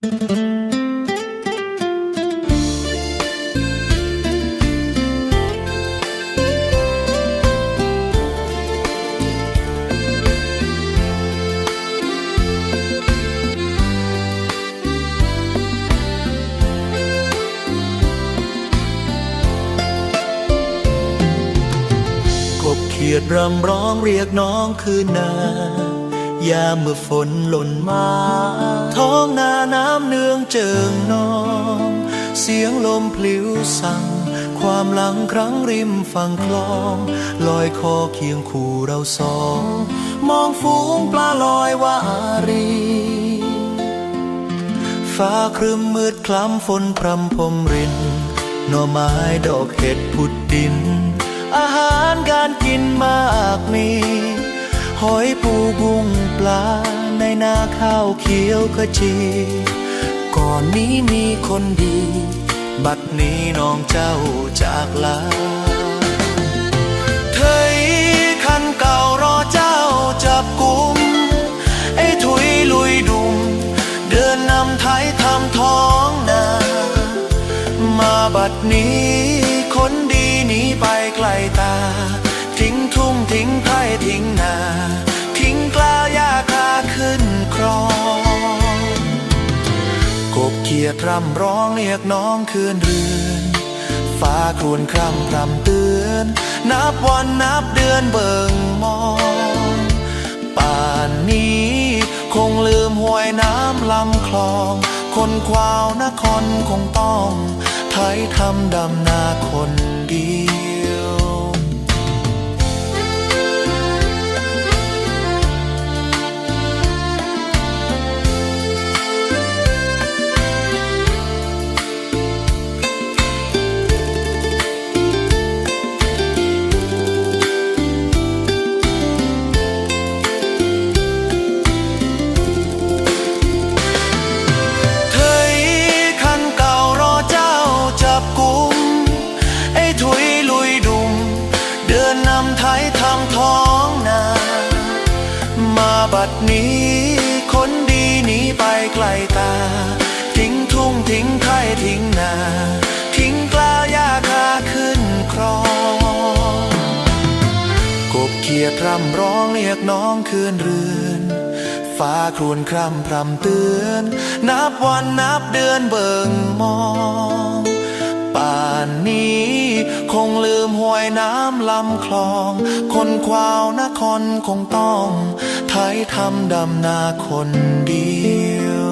กบเขียดรำร้องเรียกน้องคืนนา ยามเมื่อฝนหล่นมา ท้องนาน้ำเนืองเจิงนอง เสียงลมพลิ้วสั่ง ความหลังครั้งริมฝั่งคลอง ลอยคอเคียงคู่เราสอง มองฝูงปลาลอยวาอารี ฟ้าครึมมืดคล้ำฝนพรำพรมรินหน่อไม้ดอกเห็ดผุดดิน อาหารการกินมากมี หอยปูกุ้งปลาในนาข้าวเขียวขจี ก่อนนี้มีคนดี บัดนี้น้องเจ้าจากลาเธยคันเก่ารอเจ้าจับกุมไอ้ถุยลุยดุม เดินนำไทยทำท้องนา มาบัดนี้ ยดร่ำร้องเรียกน้องคืนเรือนฟ้าครวญคร่ำพรำเตือน นับวันนับเดือนเบิ่งมองป่านนี้ คงลืมห้วยน้ำลำคลอง คนควาวนครคงต้องไทยทำดำนาคนเดียว ท้องนา มาบัดนี้คนดีหนีไปไกลตา ทิ้งทุ่งทิ้งไทยทิ้งนา ทิ้งกล้าหญ้าคาขึ้นครองกบเขียดร่ำร้องเรียกน้องคืนเรือนฟ้าครวญคร่ำพรำเตือน นับวันนับเดือนเบิ่งมอง ลำคลอง คนควาวนครคงต้องไทยทำดำนาคนเดียว